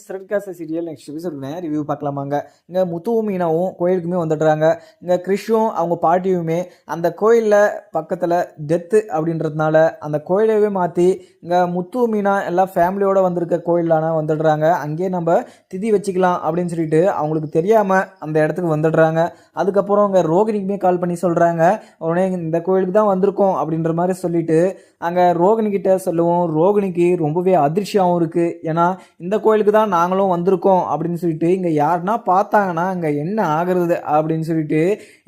ஸ்ரெட்காச serial next எபிசோடுங்க review பார்க்கலாமாங்க. இங்கே முத்துவும் மீனாவும் கோயிலுக்குமே வந்துடுறாங்க. இங்கே கிறிஷும் அவங்க பாட்டியுமே அந்த கோயிலில் பக்கத்தில் டெத்து அப்படின்றதுனால அந்த கோயிலவே மாற்றி இங்கே முத்து மீனா எல்லாம் ஃபேமிலியோடு வந்திருக்க கோயிலான வந்துடுறாங்க. அங்கேயே நம்ம திதி வச்சுக்கலாம் அப்படின்னு சொல்லிட்டு அவங்களுக்கு தெரியாமல் அந்த இடத்துக்கு வந்துடுறாங்க. அதுக்கப்புறம் அங்கே ரோகிணிக்குமே கால் பண்ணி சொல்கிறாங்க உடனே இந்த கோயிலுக்கு தான் வந்திருக்கோம் அப்படின்ற மாதிரி சொல்லிட்டு அங்கே ரோகிணிக்கிட்ட சொல்லுவோம். ரோகிணிக்கு ரொம்பவே அதிர்ச்சியாகவும் இருக்குது ஏன்னா இந்த கோயிலுக்கு தான் நாங்களும் வந்திருக்கோம் அப்படின்னு சொல்லிட்டு இங்கே யாருன்னா பார்த்தாங்கன்னா இங்கே என்ன ஆகிறது அப்படின்னு சொல்லிட்டு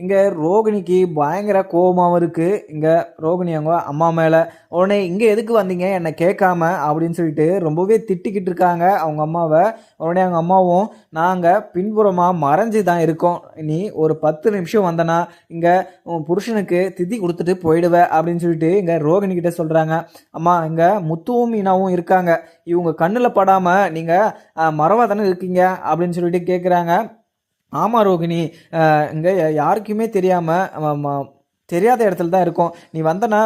இங்கே ரோகிணிக்கு பயங்கர கோபமாகவும் இருக்குது இங்கே ரோகிணி அவங்க அம்மா மேலே. உடனே இங்கே எதுக்கு வந்தீங்க? என்னை கேட்காம அப்படின்னு சொல்லிட்டு ரொம்பவே திட்டிக்கிட்டு இருக்காங்க அவங்க அம்மாவை. உடனே அவங்க அம்மாவும் நாங்கள் பின்புறமாக மறைஞ்சு தான் இருக்கோம். நீ ஒரு பத்து நிமிஷம் வந்தனா இங்கே உன் புருஷனுக்கு திதி கொடுத்துட்டு போயிடுவேன் அப்படின்னு சொல்லிட்டு இங்கே ரோகிணி கிட்ட சொல்கிறாங்க அம்மா இங்கே முத்துவும் மீனாவும் இருக்காங்க. இவங்க கண்ணில் படாமல் நீங்கள் மறவா தானே இருக்கீங்க அப்படின்னு சொல்லிட்டு கேட்குறாங்க ஆமாம் ரோகிணி. இங்கே யாருக்குமே தெரியாமல் தெரியாத இடத்துல தான் இருக்கும். நீ வந்தனா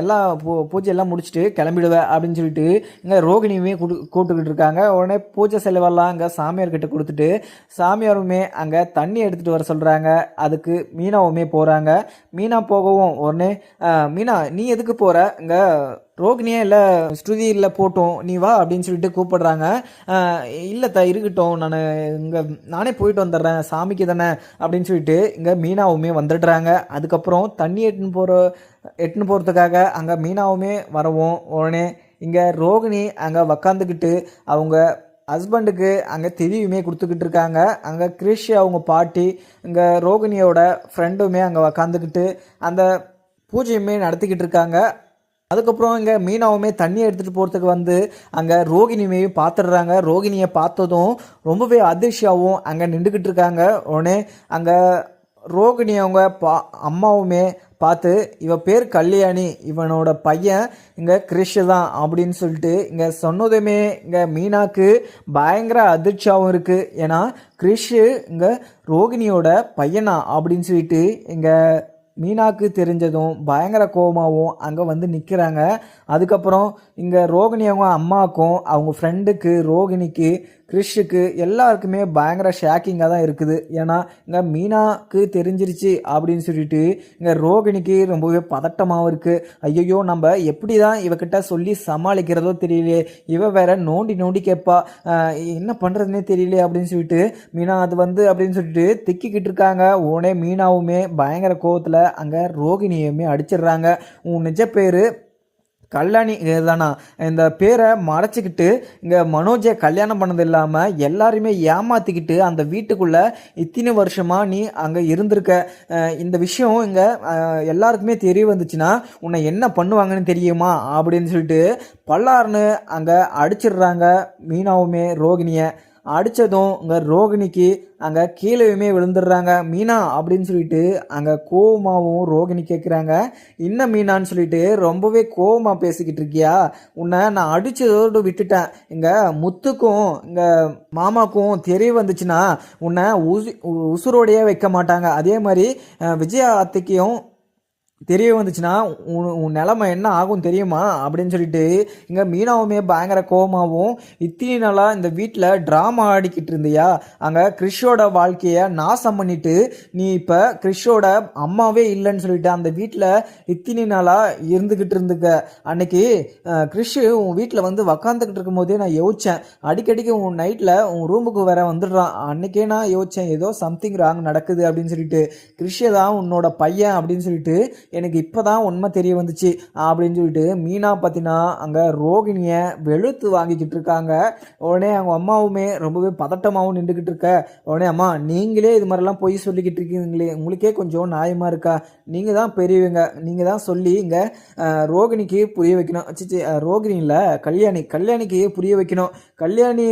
எல்லா பூ பூஜை எல்லாம் முடிச்சுட்டு கிளம்பிடுவ அப்படின்னு சொல்லிட்டு இங்கே ரோகிணியுமே கூட்டு கூப்பிட்டுக்கிட்டு இருக்காங்க. உடனே பூஜை செலவெல்லாம் அங்கே சாமியார்கிட்ட கொடுத்துட்டு சாமியாருமே அங்கே தண்ணி எடுத்துகிட்டு வர சொல்கிறாங்க அதுக்கு மீனாவுமே போகிறாங்க மீனா போகவும் உடனே மீனா நீ எதுக்கு போகிற இங்கே ரோகிணியை இல்லை ஸ்ருதி இல்லை போட்டோம் நீ வா அப்படின்னு சொல்லிட்டு கூப்பிடுறாங்க. இல்லை த இருக்கட்டும் நான் இங்கே நானே போயிட்டு வந்துடுறேன் சாமிக்கு தானே அப்படின்னு சொல்லிட்டு இங்கே மீனாவுமே வந்துடுறாங்க. அதுக்கப்புறம் தண்ணி எட்டுன்னு போகிற எட்டுன்னு போகிறதுக்காக அங்கே மீனாவுமே வரவும். உடனே இங்கே ரோகிணி அங்கே உக்காந்துக்கிட்டு அவங்க ஹஸ்பண்டுக்கு அங்கே தெரியுமே கொடுத்துக்கிட்டு இருக்காங்க. அங்கே கிரிஷ் அவங்க பாட்டி இங்கே ரோகிணியோட ஃப்ரெண்டுமே அங்கே உக்காந்துக்கிட்டு அந்த பூஜையுமே நடத்திக்கிட்டு இருக்காங்க. அதுக்கப்புறம் இங்கே மீனாவுமே தண்ணி எடுத்துகிட்டு போகிறதுக்கு வந்து அங்கே ரோகிணியையும் பார்த்துடுறாங்க. ரோகிணியை பார்த்ததும் ரொம்பவே அதிர்ச்சியாகவும் அங்கே நின்றுக்கிட்டு இருக்காங்க. உடனே அங்கே ரோகிணி அவங்க பா அம்மாவுமே பார்த்து இவ பேர் கல்யாணி இவனோட பையன் இங்கே கிறிஷ் தான் அப்படின்னு சொல்லிட்டு இங்கே சொன்னதுமே இங்கே மீனாக்கு பயங்கர அதிர்ச்சியாகவும் இருக்குது ஏன்னா கிறிஷு இங்கே ரோகிணியோட பையனா அப்படின்னு சொல்லிட்டு இங்கே மீனாக்கு தெரிஞ்சதும் பயங்கர கோபமாகவும் அங்கே வந்து நிற்கிறாங்க அதுக்கப்புறம் இங்கே ரோகிணி அவங்க அம்மாவுக்கும் அவங்க ஃப்ரெண்டுக்கு ரோகிணிக்கு கிறிஷுக்கு எல்லாருக்குமே பயங்கர ஷாக்கிங்காக தான் இருக்குது. ஏன்னா இங்கே மீனாக்கு தெரிஞ்சிருச்சு அப்படின்னு சொல்லிட்டு இங்கே ரோகிணிக்கு ரொம்பவே பதட்டமாகவும் இருக்குது ஐயோ நம்ம எப்படி தான் இவகிட்ட சொல்லி சமாளிக்கிறதோ தெரியலையே. இவ வேற நோண்டி நோண்டி கேட்பா. என்ன பண்ணுறதுனே தெரியலையே அப்படின்னு சொல்லிட்டு மீனா அது வந்து அப்படின்னு சொல்லிட்டு திக்கிக்கிட்டு இருக்காங்க. உடனே மீனாவுமே பயங்கர கோவத்தில் அங்கே ரோகிணியுமே அடிச்சிடுறாங்க. உன் நிஜ பேர் கல்யாணி தானா? இந்த பேரை மறைச்சிக்கிட்டு இங்கே மனோஜை கல்யாணம் பண்ணது இல்லாமல் எல்லாருமே ஏமாற்றிக்கிட்டு அந்த வீட்டுக்குள்ளே இத்தனை வருஷமாக நீ அங்கே இருந்திருக்க. இந்த விஷயம் இங்கே எல்லாருக்குமே தெரிய வந்துச்சுன்னா உன்னை என்ன பண்ணுவாங்கன்னு தெரியுமா? அப்படின்னு சொல்லிட்டு பல்லாருன்னு அங்கே அடிச்சிடுறாங்க மீனாவுமே ரோகிணியை. அடித்ததும் இங்கே ரோகிணிக்கு அங்கே கீழேயுமே விழுந்துடுறாங்க. மீனா அப்படின்னு சொல்லிட்டு அங்கே கோவமாகவும் ரோகிணி கேட்குறாங்க என்ன மீனான்னு சொல்லிட்டு ரொம்பவே கோவமாக பேசிக்கிட்டு இருக்கியா? உன்னை நான் அடித்ததோடு விட்டுட்டேன். இங்கே முத்துக்கும் இங்கே மாமாக்கும் தெரிய வந்துச்சுன்னா உன்னை உசு உசுரோடையே வைக்க மாட்டாங்க. அதே மாதிரி விஜயா அத்தைக்கும் தெரிய வந்துச்சுன்னா உன் உன் நிலமை என்ன ஆகும் தெரியுமா? அப்படின்னு சொல்லிட்டு இங்கே மீனாவுமே பயங்கர கோபமாகவும் இத்தனை நாளாக இந்த வீட்டில் ட்ராமா ஆடிக்கிட்டு இருந்தியா? அங்கே கிறிஷோட வாழ்க்கையை நாசம் பண்ணிட்டு நீ இப்போ கிறிஷோட அம்மாவே இல்லைன்னு சொல்லிட்டு அந்த வீட்டில் இத்தனை நாளாக இருந்துக்கிட்டு இருந்துக்க. அன்னைக்கு கிறிஷ் உன் வீட்டில் வந்து உக்காந்துக்கிட்டு இருக்கும்போதே நான் யோசித்தேன் அடிக்கடிக்கு உன் நைட்டில் உன் ரூமுக்கு வேற வந்துடுறான். அன்னைக்கே நான் யோசித்தேன் ஏதோ சம்திங் ராங் நடக்குது அப்படின்னு சொல்லிட்டு. கிறிஷே தான் உன்னோட பையன் அப்படின்னு சொல்லிட்டு எனக்கு இப்போ தான் உண்மை தெரிய வந்துச்சு அப்படின்னு சொல்லிட்டு மீனா பார்த்தினா அங்கே ரோகிணியை வெளுத்து வாங்கிக்கிட்டு இருக்காங்க. உடனே அவங்க அம்மாவுமே ரொம்பவே பதட்டமாகவும் நின்றுக்கிட்டு இருக்க. உடனே அம்மா நீங்களே இது மாதிரிலாம் போய் சொல்லிக்கிட்டு இருக்கீங்களே. உங்களுக்கே கொஞ்சம் நியாயமாக இருக்கா? நீங்கள் தான் பெரியவங்க. நீங்கள் தான் சொல்லி இங்கே ரோகிணிக்கு புரிய வைக்கணும். சிச்சி ரோகிணி இல்லை கல்யாணி கல்யாணிக்கு புரிய வைக்கணும். கல்யாணி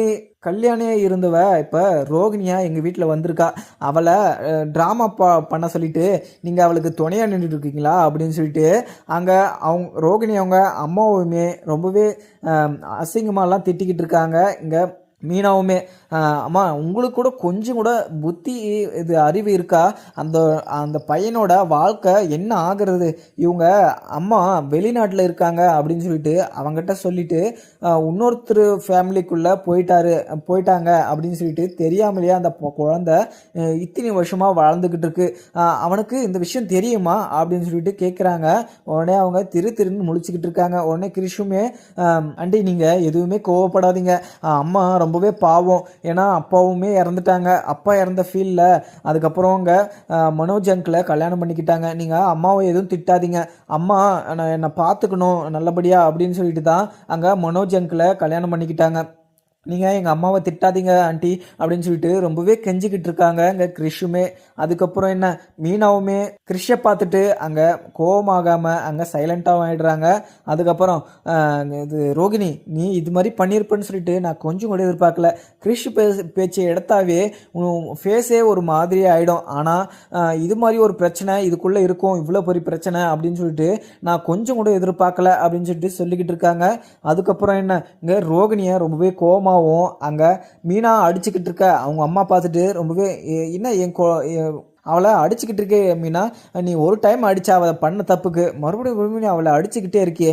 கல்யாணியாக இருந்தவ இப்போ ரோகிணியா எங்கள் வீட்டில் வந்திருக்கா. அவளை ட்ராமா ப பண்ண சொல்லிட்டு நீங்கள் அவளுக்கு துணையாக நின்றுட்டு இருக்கீங்களா? அப்படின்னு சொல்லிட்டு அங்கே அவங்க ரோகிணி அவங்க அம்மாவுமே ரொம்பவே அசிங்கமாலாம் திட்டிக்கிட்டு இருக்காங்க. இங்கே மீனாவுமே அம்மா உங்களுக்கு கூட கொஞ்சம் கூட புத்தி இது அறிவு இருக்கா? அந்த அந்த பையனோட வாழ்க்கை என்ன ஆகிறது? இவங்க அம்மா வெளிநாட்டில் இருக்காங்க அப்படின்னு சொல்லிட்டு அவங்ககிட்ட சொல்லிட்டு இன்னொருத்தர் ஃபேமிலிக்குள்ளே போயிட்டாரு போயிட்டாங்க அப்படின்னு சொல்லிட்டு தெரியாமலேயே அந்த குழந்த இத்தனை வருஷமாக வளர்ந்துக்கிட்டு இருக்கு. அவனுக்கு இந்த விஷயம் தெரியுமா? அப்படின்னு சொல்லிட்டு கேட்குறாங்க உடனே அவங்க திரு திருன்னு முழிச்சுக்கிட்டு இருக்காங்க. உடனே கிருஷ்ணுமே அண்டி ஆண்டி நீங்கள் எதுவுமே கோவப்படாதீங்க. அம்மா ரொம்ப ரொம்பவே பாவம். ஏன்னா அப்பாவுமே இறந்துட்டாங்க. அப்பா இறந்த ஃபீலில் அதுக்கப்புறம் அங்கே மனோஜ் அங்கிளை கல்யாணம் பண்ணிக்கிட்டாங்க. நீங்கள் அம்மாவை எதுவும் திட்டாதீங்க. அம்மா நான் என்னை பார்த்துக்கணும் நல்லபடியாக அப்படின்னு சொல்லிட்டு தான் அங்கே மனோஜ் அங்கிளை கல்யாணம் பண்ணிக்கிட்டாங்க. நீங்கள் எங்கள் அம்மாவை திட்டாதீங்க ஆண்டி அப்படின்னு சொல்லிட்டு ரொம்பவே கெஞ்சிக்கிட்டு இருக்காங்க. இங்கே கிறிஷுமே அதுக்கப்புறம் என்ன? மீனாவுமே. கிறிஷை பார்த்துட்டு அங்கே கோவமாகாமல் அங்கே சைலண்ட்டாக ஆகிடுறாங்க அதுக்கப்புறம் இது ரோகிணி நீ இது மாதிரி பண்ணியிருப்பேன்னு சொல்லிட்டு நான் கொஞ்சம் கூட எதிர்பார்க்கல. கிறிஷ் பே பேச்சை எடுத்தாவே ஃபேஸே ஒரு மாதிரி ஆகிடும் ஆனால் இது மாதிரி ஒரு பிரச்சனை இதுக்குள்ளே இருக்கும். இவ்வளோ பெரிய பிரச்சனை அப்படின்னு சொல்லிட்டு நான் கொஞ்சம் கூட எதிர்பார்க்கல அப்படின்னு சொல்லிட்டு சொல்லிக்கிட்டு இருக்காங்க. அதுக்கப்புறம் என்ன? இங்கே ரோகிணியை ரொம்பவே அம்மாவும் அங்கே மீனா அடிச்சுக்கிட்டு இருக்க. அவங்க அம்மா பார்த்துட்டு ரொம்பவே என்ன என் கொ அவளை அடிச்சுக்கிட்டு இருக்கே மீனா? நீ ஒரு டைம் அடிச்சா அவளை பண்ண தப்புக்கு. மறுபடியும் அவளை அடிச்சுக்கிட்டே இருக்கியே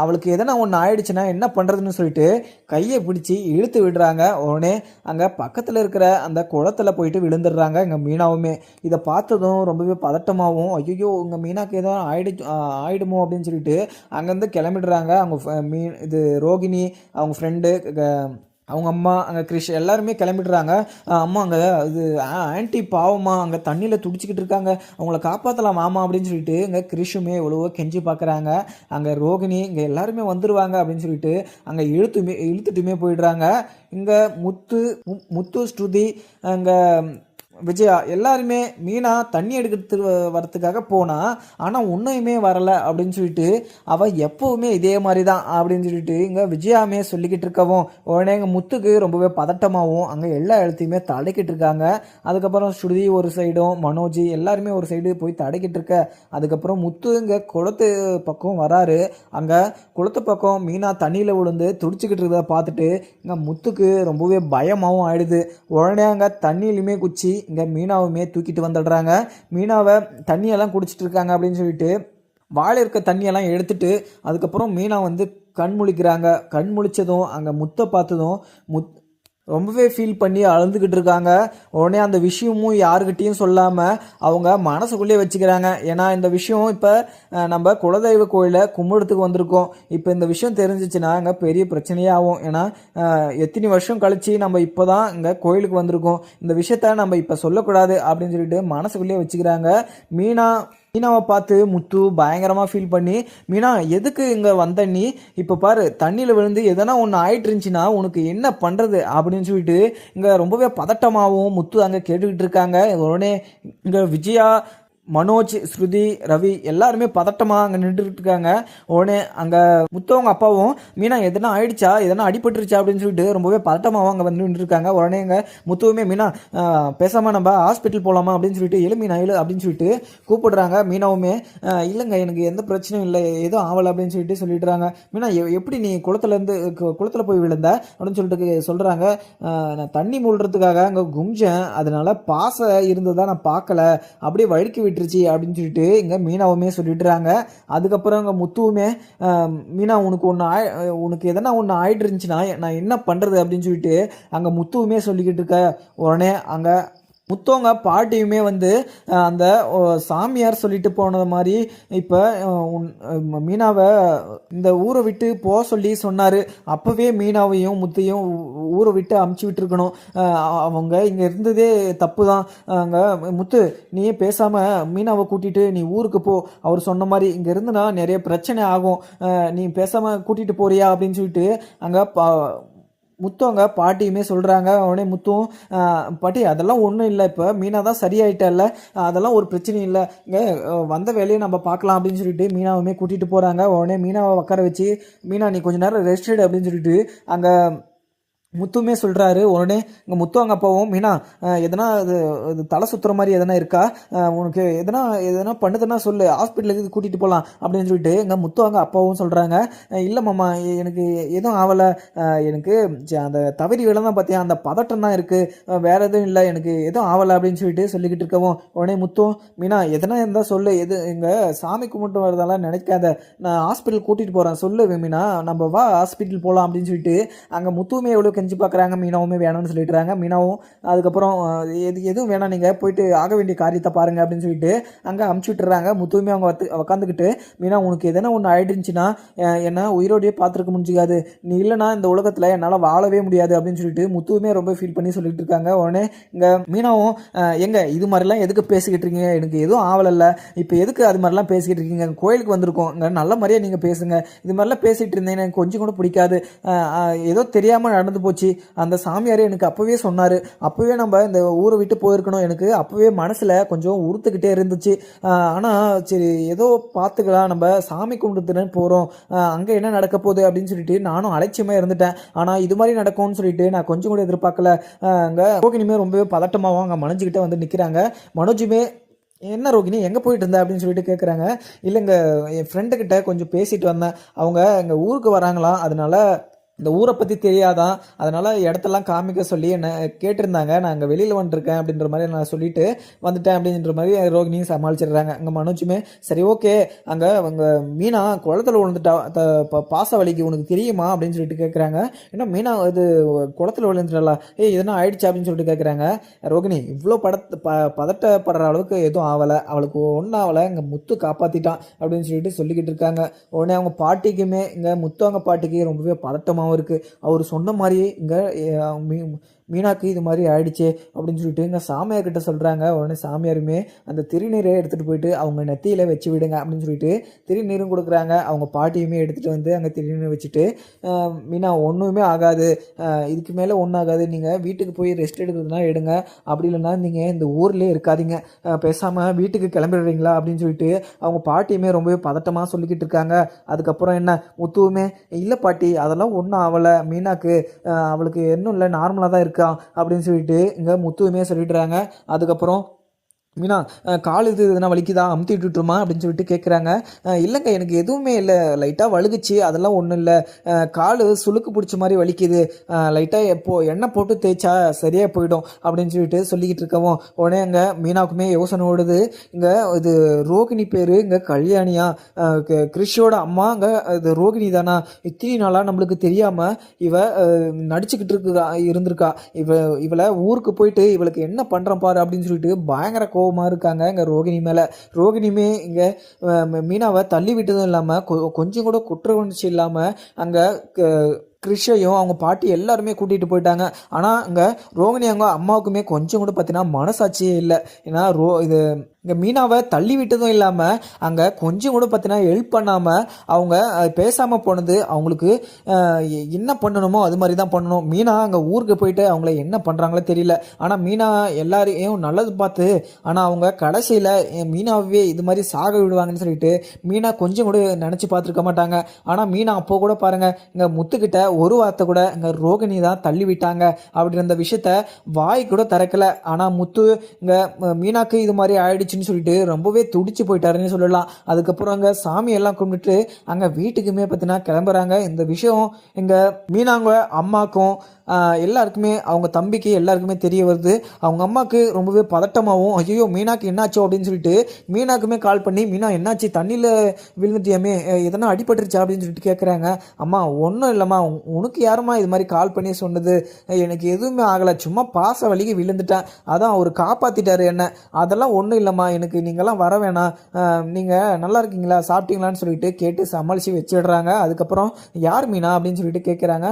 அவளுக்கு எதனா ஒன்று ஆயிடுச்சுன்னா என்ன பண்ணுறதுன்னு சொல்லிட்டு கையை பிடிச்சி இழுத்து விடுறாங்க. உடனே அங்கே பக்கத்தில் இருக்கிற அந்த குளத்துல போயிட்டு விழுந்துடுறாங்க எங்கள் மீனாவுமே. இதை பார்த்ததும் ரொம்பவே பதட்டமாகவும் ஐயோ உங்கள் மீனாக்கு ஏதோ ஆயிடு ஆயிடுமோ? அப்படின்னு சொல்லிட்டு அங்கேருந்து கிளம்பிடுறாங்க. அவங்க மீன் இது ரோகிணி அவங்க ஃப்ரெண்டு அவங்க அம்மா அங்கே கிறிஷ் எல்லாருமே கிளம்பிடுறாங்க. அம்மா அங்கே இது ஆன்ட்டி பாவமா அங்கே தண்ணியில் துடிச்சிக்கிட்டு இருக்காங்க. அவங்கள காப்பாற்றலாம் மாமா அப்படின்னு சொல்லிட்டு இங்கே கிறிஷுமே எவ்வளவோ கெஞ்சி பார்க்குறாங்க அங்கே ரோகிணி இங்கே எல்லாருமே வந்துடுவாங்க அப்படின்னு சொல்லிட்டு அங்கே இழுத்துமே இழுத்துட்டுமே போயிடுறாங்க. இங்கே முத்து மு- முத்து ஸ்ருதி அங்கே விஜயா எல்லாருமே மீனா தண்ணி எடுக்கிறதுக்கு வரத்துக்காக போனா ஆனால் ஒன்றையுமே வரலை அப்படின்னு சொல்லிட்டு அவள் எப்போவுமே இதே மாதிரி தான் அப்படின்னு சொல்லிட்டு இங்கே விஜயாமே சொல்லிக்கிட்டு இருக்கவும் உடனே எங்கள் முத்துக்கு ரொம்பவே பதட்டமாகவும் அங்கே எல்லா இடத்தையுமே தடைக்கிட்டு இருக்காங்க. அதுக்கப்புறம் ஸ்ருதி ஒரு சைடும் மனோஜ் எல்லாருமே ஒரு சைடு போய் தடைக்கிட்டு இருக்க. அதுக்கப்புறம் முத்து இங்கே குளத்து பக்கம் வராரு. அங்கே குளத்து பக்கம் மீனா தண்ணியில் விழுந்து துடிச்சிக்கிட்டு இருக்கிறத பார்த்துட்டு இங்கே முத்துக்கு ரொம்பவே பயமாகவும் ஆயிடுது. உடனே அங்கே தண்ணியிலுமே குச்சி இங்கே மீனாவுமே தூக்கிட்டு வந்துடுறாங்க. மீனாவை தண்ணியெல்லாம் குடிச்சிட்டு இருக்காங்க அப்படின்னு சொல்லிட்டு வாழை இருக்க தண்ணியெல்லாம் எடுத்துட்டு அதுக்கப்புறம் மீனா வந்து கண் முழிக்கிறாங்க. கண் முழிச்சதும் அங்கே முத்தை பார்த்ததும் முத் ரொம்பவே ஃபீல் பண்ணி அழுதுகிட்டு இருக்காங்க. உடனே அந்த விஷயமும் யாருக்கிட்டேயும் சொல்லாமல் அவங்க மனசுக்குள்ளேயே வச்சுக்கிறாங்க. ஏன்னா இந்த விஷயம் இப்போ நம்ம குலதெய்வ கோயிலை கும்பிடுறதுக்கு வந்திருக்கோம். இப்போ இந்த விஷயம் தெரிஞ்சிச்சுன்னா அங்கே பெரிய பிரச்சனையே ஆகும். ஏன்னா எத்தனை வருஷம் கழிச்சு நம்ம இப்போ தான் இங்கே கோயிலுக்கு வந்திருக்கோம். இந்த விஷயத்த நம்ம இப்போ சொல்லக்கூடாது அப்படின்னு சொல்லிட்டு மனசுக்குள்ளேயே வச்சுக்கிறாங்க. மீனா மீனாவை பார்த்து முத்து பயங்கரமாக ஃபீல் பண்ணி மீனா எதுக்கு இங்கே வந்த நீ? இப்போ பாரு தண்ணியில் விழுந்து எதனா ஒன்று ஆயிட்டு இருந்துச்சுன்னா உனக்கு என்ன பண்ணுறது அப்படின்னு சொல்லிட்டு இங்கே ரொம்பவே பதட்டமாகவும் முத்து அங்கே கேட்டுக்கிட்டு இருக்காங்க. உடனே இங்கே விஜயா மனோஜ் ஸ்ருதி ரவி எல்லாருமே பதட்டமாக அங்கே நின்றுட்டு இருக்காங்க உடனே அங்கே முத்தவங்க அப்பாவும் மீனா எதனா ஆயிடுச்சா? எதனா அடிபட்டுருச்சா? அப்படின்னு சொல்லிட்டு ரொம்பவே பதட்டமாகவும் அங்கே வந்து நின்றுருக்காங்க உடனே எங்கள் முத்துவுமே மீனா பேசாமல் நம்ம ஹாஸ்பிட்டல் போகலாமா அப்படின்னு சொல்லிட்டு எழு மீனா எழு அப்படின்னு சொல்லிட்டு கூப்பிடுறாங்க. மீனாவுமே இல்லைங்க எனக்கு எந்த பிரச்சனையும் இல்லை. எதுவும் ஆகலை அப்படின்னு சொல்லிட்டு சொல்லிடுறாங்க. மீனா எப்படி நீ குளத்துலேருந்து குளத்தில் போய் விழுந்த? அப்படின்னு சொல்லிட்டு சொல்கிறாங்க நான் தண்ணி மூடுறதுக்காக அங்கே கும்ஜேன் அதனால் பாசை இருந்ததாக நான் பார்க்கல. அப்படியே வழுக்கி விட்டு போயிட்டுருச்சு அப்படின்னு சொல்லிட்டு இங்கே மீனாவுமே சொல்லிடுறாங்க. அதுக்கப்புறம் இங்கே முத்துவுமே மீனா உனக்கு ஒன்று ஆய் உனக்கு எதனா ஒன்று ஆயிட்டு இருந்துச்சுன்னா நான் என்ன பண்ணுறது அப்படின்னு சொல்லிட்டு அங்கே முத்துவுமே சொல்லிக்கிட்டு இருக்க. உடனே அங்கே முத்தவங்க பாட்டியுமே வந்து அந்த சாமியார் சொல்லிட்டு போனது மாதிரி இப்போ மீனாவை இந்த ஊரை விட்டு போக சொல்லி சொன்னார். அப்போவே மீனாவையும் முத்தையும் ஊரை விட்டு அமுச்சு விட்டுருக்கணும். அவங்க இங்கே இருந்ததே தப்பு தான் அங்கே முத்து நீ பேசாமல் மீனாவை கூட்டிகிட்டு நீ ஊருக்கு போ. அவர் சொன்ன மாதிரி இங்கே இருந்துனா நிறைய பிரச்சனை ஆகும். நீ பேசாமல் கூட்டிகிட்டு போறியா அப்படின்னு சொல்லிட்டு அங்கே பா முத்தவங்க பாட்டியுமே சொல்கிறாங்க உடனே முத்தும் பாட்டி அதெல்லாம் ஒன்றும் இல்லை இப்போ. மீனா தான் சரியாயிட்டல அதெல்லாம் ஒரு பிரச்சனையும் இல்லை. இங்கே வந்த வேலையை நம்ம பார்க்கலாம் அப்படின்னு சொல்லிட்டு மீனாவுமே கூட்டிகிட்டு போகிறாங்க உடனே மீனாவை உட்கார வச்சு மீனா நீ கொஞ்சம் நேரம் ரெஸ்ட் எடு அப்படின்னு சொல்லிட்டு அங்கே முத்துமே சொல்கிறாரு உடனே இங்கே முத்து அங்கே அப்பாவும் மீனா எதனா இது இது தலை சுற்றுற மாதிரி எதனா இருக்கா? உனக்கு எதனா எதனா பண்ணுதுன்னா சொல்லு. ஹாஸ்பிட்டலுக்கு கூட்டிகிட்டு போகலாம் அப்படின்னு சொல்லிட்டு இங்கே முத்து அங்கே அப்பாவும் சொல்கிறாங்க இல்லை மாமா எனக்கு எதுவும் ஆகலை எனக்கு அந்த தவறி தான் பார்த்தியா அந்த பதட்டம் தான் இருக்குது வேற எதுவும் இல்லை. எனக்கு எதுவும் ஆகலை அப்படின்னு சொல்லிட்டு சொல்லிக்கிட்டு இருக்கவும் உடனே முத்தும் மீனா எதனா இருந்தால் சொல்லு. எது இங்கே சாமி கும்பிட்டு வரதெல்லாம் நினைக்காத. நான் ஹாஸ்பிட்டல் கூட்டிகிட்டு போகிறேன் சொல்லு மீனா. நம்ம வா ஹாஸ்பிட்டல் போகலாம் அப்படின்னு சொல்லிட்டு அங்கே முத்துவுமே எவ்வளோ செஞ்சு பார்க்குறாங்க மீனாவுமே வேணாம்னு சொல்லிட்டுறாங்க மீனாவும் அதுக்கப்புறம் எது எதுவும் வேணாம் நீங்கள் போயிட்டு ஆக வேண்டிய காரியத்தை பாருங்க அப்படின்னு சொல்லிட்டு அங்கே அமுச்சு விட்டுறாங்க. முத்துவுமே அவங்க வந்து உட்காந்துக்கிட்டு மீனா உனக்கு எதனா ஒன்று ஆயிடுச்சுன்னா என்ன உயிரோடையே பார்த்துருக்க முடிஞ்சுக்காது. நீ இல்லைனா இந்த உலகத்தில் என்னால் வாழவே முடியாது அப்படின்னு சொல்லிட்டு முத்துவுமே ரொம்ப ஃபீல் பண்ணி சொல்லிட்டு இருக்காங்க. உடனே இங்கே மீனாவும் எங்க இது மாதிரிலாம் எதுக்கு பேசிக்கிட்டு இருக்கீங்க? எனக்கு எதுவும் ஆவலல்ல இப்போ எதுக்கு அது மாதிரிலாம் பேசிக்கிட்டு இருக்கீங்க? கோயிலுக்கு வந்திருக்கோம். இங்கே நல்ல மாதிரியே நீங்கள் பேசுங்க. இது மாதிரிலாம் பேசிகிட்டு இருந்தேன் எனக்கு கொஞ்சம் கூட பிடிக்காது. ஏதோ தெரியாமல் நடந்து போச்சு. அந்த சாமியார் எனக்கு அப்போவே சொன்னார். அப்போவே நம்ம இந்த ஊரை விட்டு போயிருக்கணும். எனக்கு அப்போவே மனசில் கொஞ்சம் உறுத்துக்கிட்டே இருந்துச்சு. ஆனால் சரி ஏதோ பார்த்துக்கலாம். நம்ம சாமி கும்பிட்டுன்னு போகிறோம் அங்கே என்ன நடக்க போகுது அப்படின்னு சொல்லிட்டு நானும் அலட்சியமாக இருந்துட்டேன். ஆனால் இது மாதிரி நடக்கும்னு சொல்லிட்டு நான் கொஞ்சம் கூட எதிர்பார்க்கல. அங்கே ரோகிணியுமே ரொம்பவே பதட்டமாகவும் அங்கே மனஞ்சுக்கிட்டே வந்து நிற்கிறாங்க மனோஜுமே என்ன ரோகிணி எங்கே போயிட்டு இருந்த? அப்படின்னு சொல்லிட்டு கேட்குறாங்க இல்லைங்க என் ஃப்ரெண்டுக்கிட்ட கொஞ்சம் பேசிட்டு வந்தேன். அவங்க எங்கள் ஊருக்கு வராங்களாம். அதனால இந்த ஊரை பற்றி தெரியாதான் அதனால் இடத்தெல்லாம் காமிக்க சொல்லி என்னை கேட்டிருந்தாங்க. நான் அங்கே வெளியில் வந்துருக்கேன் அப்படின்ற மாதிரி நான் சொல்லிட்டு வந்துட்டேன் அப்படின்ற மாதிரி ரோகிணியும் சமாளிச்சிடுறாங்க. அங்கே மனோஜுமே சரி ஓகே. அங்கே அவங்க மீனா குளத்துல விழுந்துட்டா. த- பாச வலிக்கு உனக்கு தெரியுமா? அப்படின்னு சொல்லிட்டு கேட்குறாங்க என்ன மீனா இது குளத்துல விழுந்துட்டாளா ஏய் எதனா ஆயிடுச்சு அப்படின்னு சொல்லிட்டு கேட்குறாங்க ரோகிணி இவ்வளோ படத்து ப பதட்டப்படுற அளவுக்கு எதுவும் ஆகலை அவளுக்கு ஒன்றும் ஆகலை இங்கே முத்து காப்பாற்றிட்டான் அப்படின்னு சொல்லிட்டு சொல்லிக்கிட்டு இருக்காங்க. உடனே அவங்க பாட்டிக்குமே இங்கே முத்து அவங்க பாட்டிக்கு ரொம்பவே பதட்டமாக அவருக்கு அவர் சொன்ன மாதிரியே இங்கே மீனாக்கு இது மாதிரி ஆயிடுச்சு அப்படின்னு சொல்லிட்டு இங்கே சாமியார்கிட்ட சொல்கிறாங்க உடனே சாமியாருமே அந்த திருநீரை எடுத்துகிட்டு போயிட்டு அவங்க நெத்தியில் வச்சு விடுங்க அப்படின்னு சொல்லிட்டு திருநீரும் கொடுக்குறாங்க. அவங்க பாட்டியுமே எடுத்துகிட்டு வந்து அங்கே திருநீர் வச்சுட்டு மீனா ஒன்றுமே ஆகாது. இதுக்கு மேலே ஒன்றும் ஆகாது. நீங்கள் வீட்டுக்கு போய் ரெஸ்ட் எடுக்கிறதுனா எடுங்க. அப்படி இல்லைன்னா நீங்கள் இந்த ஊர்லேயே இருக்காதீங்க. பேசாமல் வீட்டுக்கு கிளம்பிடுறீங்களா? அப்படின்னு சொல்லிட்டு அவங்க பாட்டியுமே ரொம்பவே பதட்டமாக சொல்லிக்கிட்டு இருக்காங்க. அதுக்கப்புறம் என்ன? முத்துவுமே இல்லை பாட்டி அதெல்லாம் ஒன்றும் ஆகலை. மீனாக்கு அவளுக்கு இன்னும் இல்லை. நார்மலாக தான் இருக்குது இருக்கா அப்படின்னு சொல்லிட்டு இங்கே முத்துவுமே சொல்லிடுறாங்க. அதுக்கப்புறம் மீனா கால் இது எதுனா வலிக்குதா? அமுத்தி விட்டுட்டுமா அப்படின்னு சொல்லிட்டு கேட்குறாங்க இல்லைங்க எனக்கு எதுவுமே இல்லை. லைட்டாக வழுகுச்சு. அதெல்லாம் ஒன்றும் இல்லை. கால் சுளுக்கு பிடிச்ச மாதிரி வலிக்குது. லைட்டாக எப்போ எண்ணெய் போட்டு தேய்ச்சா சரியாக போயிடும் அப்படின்னு சொல்லிட்டு சொல்லிக்கிட்டு இருக்கவும் உடனே அங்கே மீனாவுக்குமே யோசனை ஓடுது. இங்கே இது ரோகிணி பேர் இங்கே கல்யாணியா? கிருஷியோட அம்மா அங்கே இது ரோகிணி தானா? இத்தனை நாளாக நம்மளுக்கு தெரியாமல் இவ நடிச்சுக்கிட்டு இருக்கா இருந்திருக்கா. இவ இவளை ஊருக்கு போயிட்டு இவளுக்கு என்ன பண்ணுறேன் பாரு அப்படின்னு சொல்லிட்டு பயங்கர கோ கோபமாக இருக்காங்க. இங்கே ரோகிணி மேலே. ரோகிணியுமே இங்கே மீனாவை தள்ளி விட்டதும் இல்லாமல் கொஞ்சம் கூட குற்ற உணர்ச்சி இல்லாமல் அங்கே கிருஷையும் அவங்க பாட்டி எல்லாருமே கூட்டிகிட்டு போயிட்டாங்க. ஆனால் அங்கே ரோகிணி அவங்க அம்மாவுக்குமே கொஞ்சம் கூட பார்த்தீங்கன்னா மனசாட்சியே இல்லை. ஏன்னா ரோ இது இங்கே மீனாவை தள்ளி விட்டதும் இல்லாமல் அங்கே கொஞ்சம் கூட பார்த்தீங்கன்னா ஹெல்ப் பண்ணாமல் அவங்க பேசாமல் போனது அவங்களுக்கு என்ன பண்ணணுமோ அது மாதிரி தான் பண்ணணும். மீனா அங்கே ஊருக்கு போயிட்டு அவங்கள என்ன பண்ணுறாங்களோ தெரியல. ஆனால் மீனா எல்லாரையும் நல்லது பார்த்து ஆனால் அவங்க கடைசியில் மீனாவே இது மாதிரி சாக விடுவாங்கன்னு சொல்லிட்டு மீனா கொஞ்சம் கூட நினச்சி பார்த்துருக்க மாட்டாங்க. ஆனால் மீனா அப்போ கூட பாருங்கள் இங்கே முத்துக்கிட்ட ஒரு வார்த்தை கூட இங்கே ரோகிணி தான் தள்ளி விட்டாங்க அப்படின்ற அந்த விஷயத்த வாய் கூட திறக்கல. ஆனால் முத்து இங்கே மீனாக்கு இது மாதிரி போயிடுச்சுன்னு சொல்லிட்டு ரொம்பவே துடிச்சு போயிட்டாருன்னு சொல்லலாம். அதுக்கப்புறம் அங்கே சாமியெல்லாம் கும்பிட்டு அங்கே வீட்டுக்குமே பார்த்தீங்கன்னா கிளம்புறாங்க. இந்த விஷயம் எங்கள் மீனாங்க அம்மாக்கும் எல்லாருக்குமே அவங்க தம்பிக்கு எல்லாருக்குமே தெரிய வருது. அவங்க அம்மாவுக்கு ரொம்பவே பதட்டமாகவும் ஐயோ மீனாக்கு என்னாச்சோ அப்படின்னு சொல்லிட்டு மீனாக்குமே கால் பண்ணி மீனா என்னாச்சு? தண்ணியில் விழுந்துட்டியாமே? எதனா அடிபட்டுருச்சா? அப்படின்னு சொல்லிட்டு கேட்குறாங்க அம்மா ஒன்றும் இல்லைம்மா. உனக்கு யாரும்மா இது மாதிரி கால் பண்ணி சொன்னது? எனக்கு எதுவுமே ஆகலை. சும்மா பாச வழிக்கு விழுந்துட்டேன். அதான் அவர் காப்பாற்றிட்டாரு என்ன. அதெல்லாம் ஒன்றும் இல்லைம்மா. எனக்கு நீங்களாம் வர வேணாம். நீங்கள் நல்லா இருக்கீங்களா? சாப்பிட்டீங்களான்னு சொல்லிட்டு கேட்டு சமாளித்து வச்சிடுறாங்க. அதுக்கப்புறம் யார் மீனா? அப்படின்னு சொல்லிட்டு கேட்குறாங்க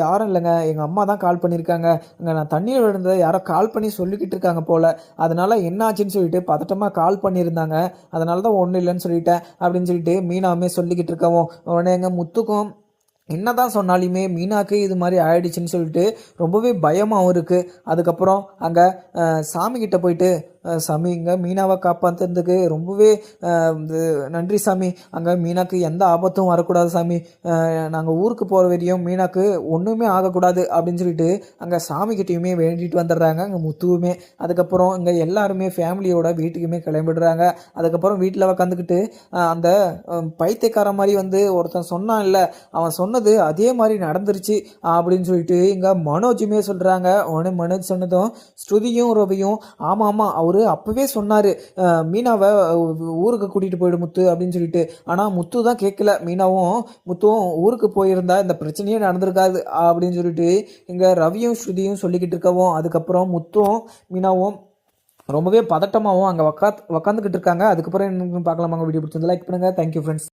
யாரும் இல்லைங்க. எங்கள் அம்மா தான் கால் பண்ணியிருக்காங்க இங்கே நான் தண்ணியில் விழுந்ததை யாரோ கால் பண்ணி சொல்லிக்கிட்டு இருக்காங்க போல். அதனால் என்னாச்சுன்னு சொல்லிட்டு பதட்டமாக கால் பண்ணியிருந்தாங்க. அதனால தான் ஒன்றும் இல்லைன்னு சொல்லிட்டேன். அப்படின்னு சொல்லிட்டு மீனாமே சொல்லிக்கிட்டு இருக்கவும். உடனே எங்கள் முத்துக்கும் என்னதான் சொன்னாலுமே மீனாக்கு இது மாதிரி ஆயிடுச்சுன்னு சொல்லிட்டு ரொம்பவே பயமாகவும் இருக்குது அதுக்கப்புறம் அங்கே சாமி போயிட்டு சாமி இங்கே மீனாவை காப்பாற்றுறதுக்கு ரொம்பவே நன்றி சாமி. அங்கே மீனாக்கு எந்த ஆபத்தும் வரக்கூடாது சாமி. நாங்கள் ஊருக்கு போகிற வரையும் மீனாக்கு ஒன்றுமே ஆகக்கூடாது அப்படின்னு சொல்லிட்டு அங்கே சாமிக்கிட்டையுமே வேண்டிட்டு வந்துடுறாங்க அங்கே முத்துவுமே. அதுக்கப்புறம் இங்கே எல்லாருமே ஃபேமிலியோட வீட்டுக்குமே கிளம்பிடுறாங்க. அதுக்கப்புறம் வீட்டில் உக்காந்துக்கிட்டு அந்த பைத்தியக்கார மாதிரி வந்து ஒருத்தன் சொன்னான் இல்லை அவன் சொன்ன சொன்னது அதே மாதிரி நடந்துருச்சு அப்படின்னு சொல்லிட்டு இங்கே மனோஜுமே சொல்கிறாங்க உடனே மனோஜ் சொன்னதும் ஸ்ருதியும் ரவியும் ஆமாம் ஆமாம் அவர் அப்போவே சொன்னார் மீனாவை ஊருக்கு கூட்டிகிட்டு போயிடு முத்து அப்படின்னு சொல்லிட்டு. ஆனால் முத்து தான் கேட்கல. மீனாவும் முத்துவும் ஊருக்கு போயிருந்தா இந்த பிரச்சனையே நடந்திருக்காது அப்படின்னு சொல்லிட்டு இங்கே ரவியும் ஸ்ருதியும் சொல்லிக்கிட்டு இருக்கவும் அதுக்கப்புறம் முத்தும் மீனாவும் ரொம்பவே பதட்டமாகவும் அங்கே உக்கா உக்காந்துக்கிட்டு இருக்காங்க. அதுக்கப்புறம் என்ன பார்க்கலாமாங்க வீடியோ பிடிச்சிருந்தா லைக் பண்ணுங்கள் தேங்க்யூ ஃப்ரெண்ட்ஸ்